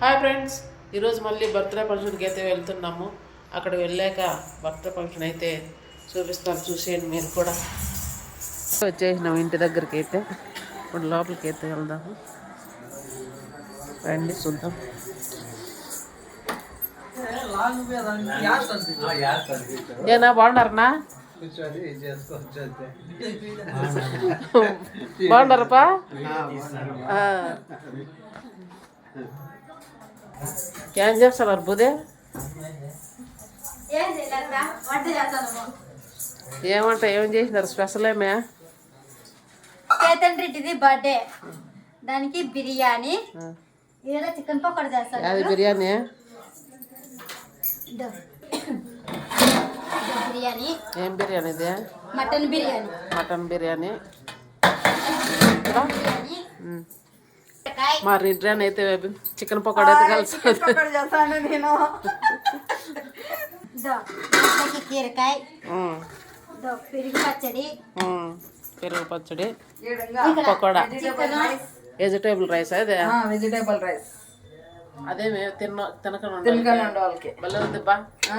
Hi friends ఈరోజు మళ్ళీ birthday ఫంక్షన్కి అయితే వెళ్తున్నాము. అక్కడ వెళ్ళాక బర్త్డే ఫంక్షన్ అయితే చూపిస్తాను చూసేయండి మీరు కూడా. వచ్చేసినాం ఇంటి దగ్గరికి అయితే. ఇప్పుడు లోపలికి అయితే వెళ్దాము. రండి చూద్దాం. ఏనా బాగున్నారనా? బాగున్నారపా. ఏం చేస్తున్నారు బుదే ఏమంట ఏం చేసినారు? స్పెషల్ ఏమే చేతన్ రెడ్డిది బర్త్డే. దానికి బిర్యానీ. ఈడ చికెన్ పకోడా చేస్తాను అది బిర్యానీ? బిర్యానీ. ఏం బిర్యానీ ఇది? మటన్ బిర్యానీ. మటన్ బిర్యానీ. బిర్యానీ. మా రిడ్రాన్ అయితే చికెన్ పకోడా అయితే కలిసి దాంట్లోకి కీరకాయ. పెరుగు పచ్చడి. పెరుగు పచ్చడి పకోడా. చికెన్. వెజిటేబుల్ రైస్ అదే వెజిటేబుల్ రైస్ అదే మేము తిన్న ఉండే వాళ్ళకి భలే ఉంది బా. ఆ,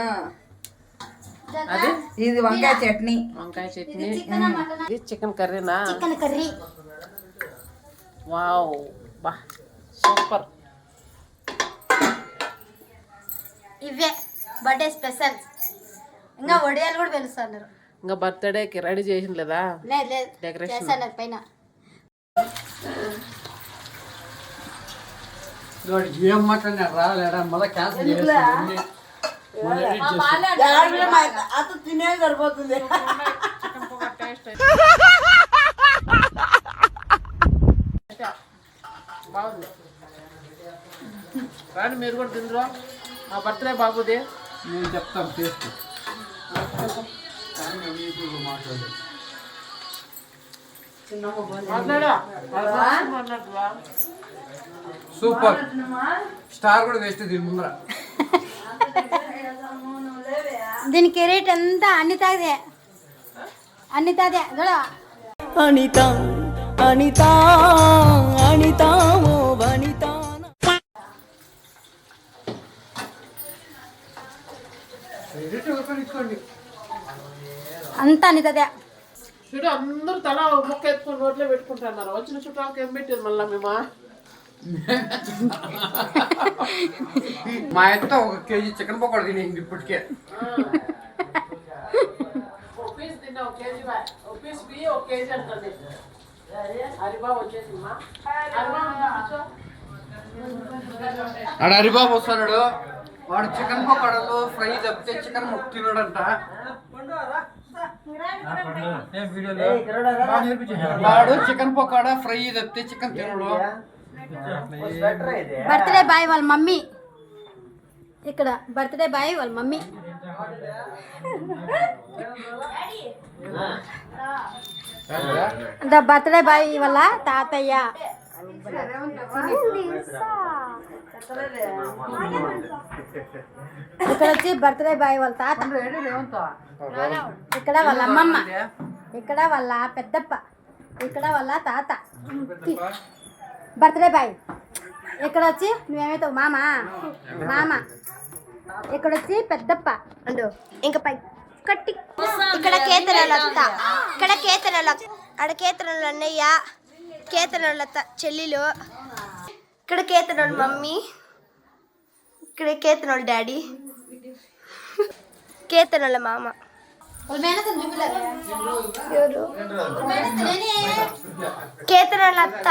అది? ఇది వంకాయ చట్నీ. వంకాయ చట్నీ. ఇది చికెన్ కర్రీనా? Chicken curry. వావ్. బా సూపర్. ఇవే బర్త్డే స్పెషల్. ఇంకా వడియాలు కూడా పిలుస్తున్నారు. ఇంకా బర్త్డేకి రెడీ చేసిన లేదా. చేస్తున్నారు పైన. ఏం రాలేడా మళ్ళీ క్యాన్సిల్ అత తినే సరిపోతుంది. బాగుంది రాండి మీరు కూడా తిందురు. మా బర్త్డే బాబుది. నేను చెప్తాను టేస్ట్ సూపర్. స్టార్ కూడా వేస్ట్ దీని ముందర. దీనికి రేట్ ఎంత? అన్ని తాగదే అన్ని తాదే చూడ అనిత అనిత ఇచ్చుకోండి అంత అన్ని తాదే చూడు అందరూ తల ఒక ముక్క ఎత్తుకొని నోట్లో పెట్టుకుంటున్నారు. వచ్చిన చుట్టాలకి ఏం పెట్టారు మళ్ళీ మేము మా? ఎంత ఒక కేజీ చికెన్ పకోడా తినేసింది ఇప్పటికే. ఆడ హరిబాబు వస్తున్నాడు. వాడు చికెన్ పకోడాలో ఫ్రై తప్పితే చికెన్ ముక్కు తినడంట వాడు చికెన్ పకోడా ఫ్రై తప్పితే చికెన్ తినడు. బర్త్డే బాయ్ వాళ్ళ మమ్మీ. ఇక్కడ బర్త్డే బాయ్ వాళ్ళ మమ్మీ. ద బర్త్డే బాయ్ వాళ్ళ తాతయ్య. ఇక్కడ వచ్చి బర్త్డే బాయ్ వాళ్ళ తాత. ఇక్కడ వాళ్ళ అమ్మమ్మ. ఇక్కడ వాళ్ళ పెద్దప్ప. ఇక్కడ వాళ్ళ తాత. బర్త్డే బాయ్ ఇక్కడ వచ్చి నువ్వేమైతావు మామ? మామ. ఇక్కడ వచ్చి పెద్దప్ప. అండు ఇంకా పై. కట్టి ఇక్కడ కేతనల అత్త ఇక్కడ కేతనల అక్కడ కేతనల అన్నయ్య. కేతనల అత్త చెల్లెలు. ఇక్కడ కేతనోళ్ళ మమ్మీ. ఇక్కడ కేతనోళ్ళ డాడీ. కేతనోళ్ళ మామ. కేతనోళ్ళ అత్త.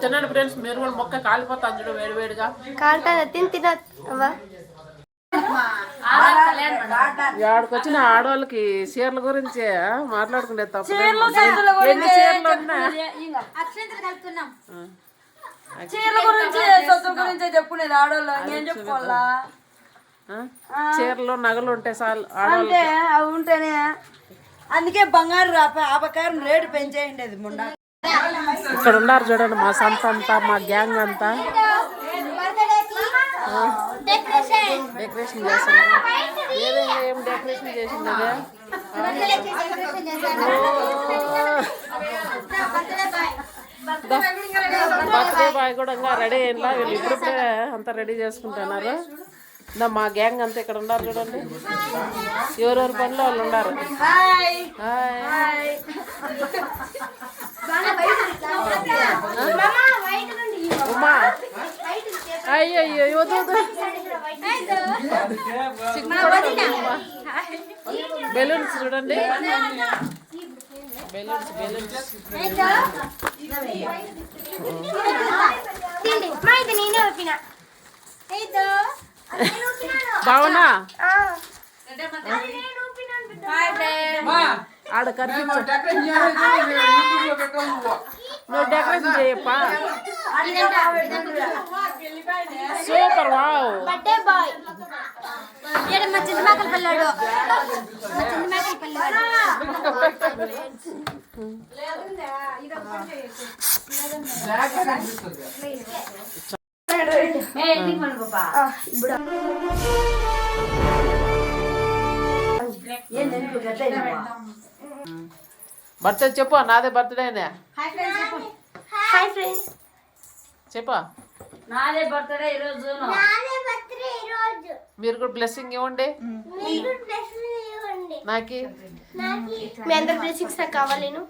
తినండి ఫ్రెండ్స్ మీరు కూడా మొక్క కాలిపోతాను చూడు వేడి వేడిగా. కాంటాన తిని తినవా ఆడికి వచ్చిన ఆడవాళ్ళకి చీరల గురించి మాట్లాడుకుంటే తప్ప ఎన్ని చీరలు గురించి గురించి చెప్పుకునేది ఆడవాళ్ళు ఏం చెప్పుకోవాలా? ఆ? చీరలు నగలు ఉంటే చాలు అంటే అవి ఉంటేనే. అందుకే బంగారు రాప- ఆ ప్రకారం రేటు పెంచేయండి అది మొన్న. ఇక్కడ ఉన్నారు చూడండి మా సంత అంతా మా గ్యాంగ్ అంతా. డెకరేషన్ చేస్తున్నారు ఏం డెకరేషన్ చేసింది బర్త్డే బాయ్ కూడా ఇంకా రెడీ అయినలా వీళ్ళు ఇప్పుడిప్పుడే అంత రెడీ చేసుకుంటున్నారు. నా మా గ్యాంగ్ అంతా ఇక్కడ ఉన్నారు చూడండి. ఎవరెవరు పనిలో వాళ్ళు ఉన్నారు. ఉమా. అయ్యో అయ్యో వద్దు బెలూన్స్ చూడండి. Balloons balloons. బావునా ఆ. మా, ఆడ కనిపించు. నువ్వు డెకరేషన్ చేయప్పా సూపర్ వావ్ బర్త్డే బాయ్. ఈడ మా చిన్న మేకల పిల్లాడు. మా చిన్న మేకల పిల్లాడు. కనిపిస్తుంది. బర్త్డే చెప్పు నాదే బర్త్డేనే హాయ్ ఫ్రెండ్స్ చెప్పా. నాదే బర్త్డే ఈ రోజు నాదే బర్త్డే ఈరోజు మీరు కూడా బ్లెస్సింగ్ ఇవ్వండి. మీరు బ్లెస్సింగ్ ఇవ్వండి. నాకి? మీ అందరి బ్లెస్సింగ్స్ నాకు కావాలేను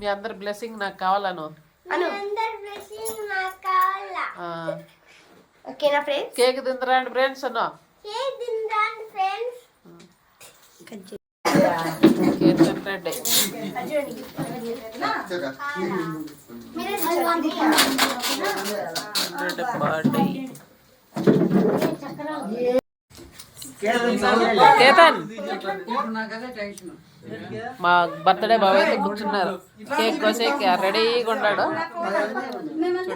మీ అందరి బ్లెస్సింగ్ నాకు కావాలను అను? అందరి బ్లెస్సింగ్ నాకు కావాలా. ఓకేనా ఫ్రెండ్స్ కేక్ తిందరండి ఫ్రెండ్స్ అన్న ఫ్రెండ్స్ కేక్ కేతన్. మా బర్త్డే బాబు అయితే కూర్చున్నారు. కేక్ కోసే రెడీగా ఉన్నాడు మేమంతా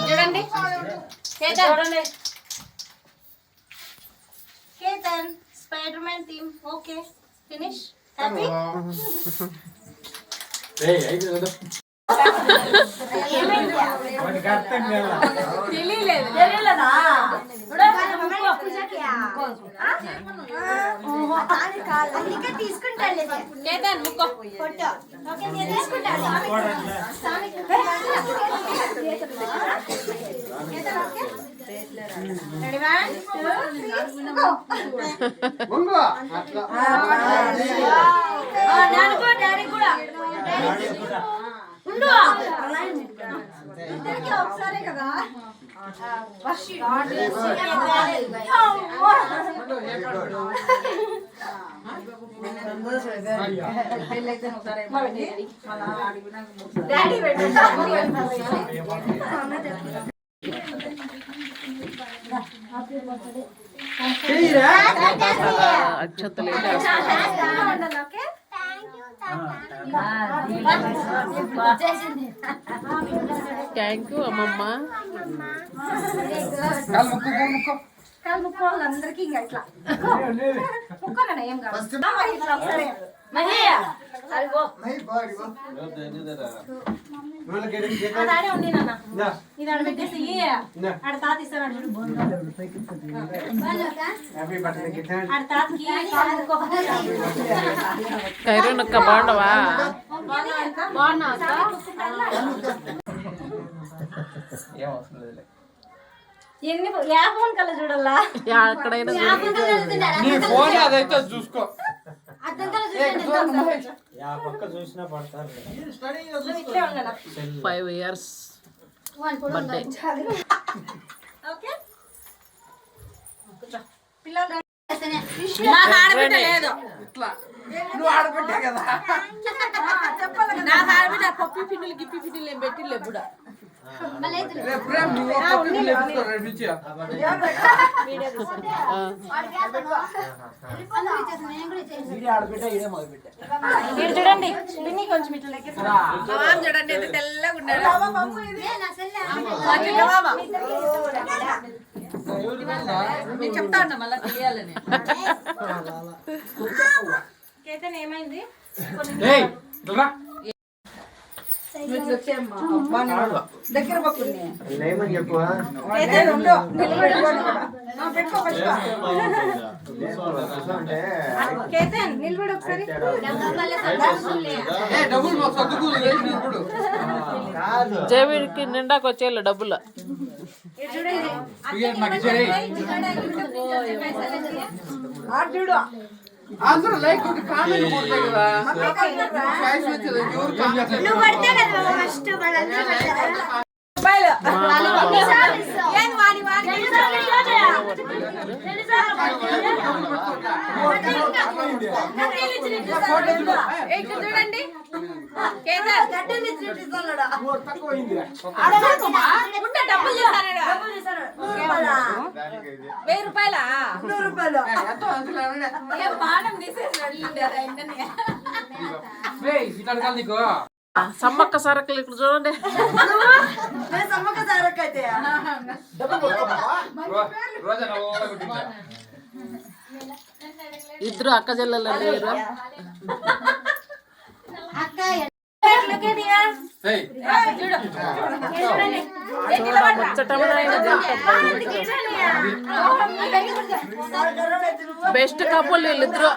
చూడండి చూడండి Ketan spider man theme okay finish happy అందుకే తీసుకుంటాను ముక్కో ఫోటో ఓకే నేను తీసుకుంటాను రెడీ వన్ కూడా డాడీ కూడా ఉండు ఇద్దరికి ఒకసారి కదా అక్షతలు వేసి థ్యాంక్ యూ అమ్మమ్మ. కాలు ముక్కు ముక్కు. కాలు ముక్కో వాళ్ళందరికీ ఇంకా ఇట్లా. ముక్కోనన్నా ఏం కాదు. ఇట్లా ఒకసారి. అది ఆడే ఉంది నాన్న. ఇది ఆడ పెట్టేసి ఆడ తాత ఇస్తాడు. ఆడ తాతకి కైరూనక్క బాగుండవా బాగున్నా ఏం అవసరం లేదులే. ఎన్ని యా ఫోన్ కల్లా చూడాలా ఎక్కడైనా నీ ఫోన్ అదైతే చూసుకో. ఇట్లే ఉండనా ఫైవ్ ఇయర్స్ బర్త్డే ఓకే? పిల్లలు ఇట్లా. నువ్వు ఆడబెట్టే కదా. రేపు ప్రేమ్ నువ్వు ఒక్క పిల్లలు ఎత్తుకో రేపు నుంచి. మీరు చూడండి పిన్ని కొంచెం ఇట్లా దగ్గర చూడండి ఎంత తెల్లగా ఉన్నాడు. నేను అసలు నేను చెప్తా ఉన్నా మళ్ళీ తెలియాలని ఏయ్ ఇట్లా రా. ఇట్లా వచ్చేయమ్మా. అబ్బా, నేను దగ్గర పక్కనే లేమని చెప్పు కేతన్ నిలబడి ఒకసారి జేబీడికి నిండాకి వచ్చేయాలి డబ్బులు చూడు. అందరూ లైక్ కొట్టి కామెంట్ కొడతాయి కదా. ప్రైస్ వచ్చేది ఎవరు కామెంట్ నువ్వు పడితే కదా ఫస్ట్ వాళ్ళందరూ చూడండి వెయ్యి రూపాయలా నూరు తీసేసి సమ్మక్క సరకులు ఇక్కడ చూడండి సమ్మక్క సారక్కైతే రో- ఇద్దరు అక్క చెల్లెలు లేరు? బెస్ట్ కపుల్ వీళ్ళిద్దరు.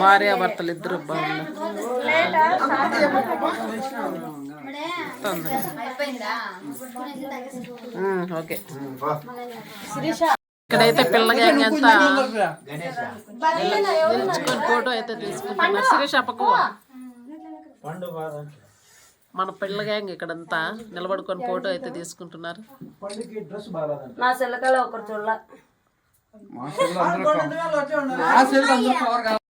భార్య భర్తలు ఇద్దరు బాగున్నారు. ఓకే. ఇక్కడైతే పిల్ల గ్యాంగ్ అంతా నిల్చుకొని ఫోటో అయితే తీసుకుంటున్నారు శిరీష్ అప్పకు మన పిల్ల గ్యాంగ్ ఇక్కడంతా నిలబడుకొని ఫోటో అయితే తీసుకుంటున్నారు. పండుకి డ్రెస్ బాగా నా సెల్లకాల ఒకరు చూడాల మా సెల్లు అందరూ మా సెల్లు అందరూ పవర్ కావాలి.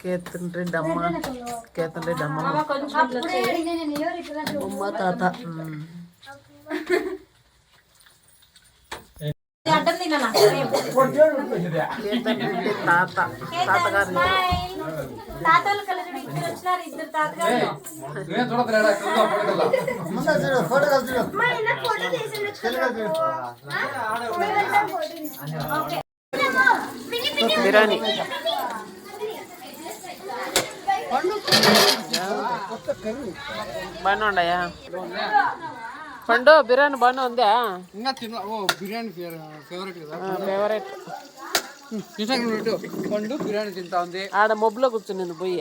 కేతన్ రెడ్డి అమ్మ కేతన్ రెడ్డి అమ్మ అమ్మ తాత ఉమ్. కేతన్ రెడ్డి తాత తాతగారు తాతలు కలిసి ఇద్దరు వచ్చినారు ఇద్దరు తాతగారు ఏయ్, నువ్వేం చూడద్దురా, కింద పడగల. మా ఆయన ఫోటో తీసి బిర్యానీ బాగానే ఉన్నాయా పండు బిర్యానీ బాగానే ఉందా? ఇంకా తిన ఓ బిర్యానీ ఫేవరెట్ కదా. ఫేవరెట్ పండు బిర్యానీ తింటా ఉంది. ఆడ మొబ్బులో కూర్చుని పోయి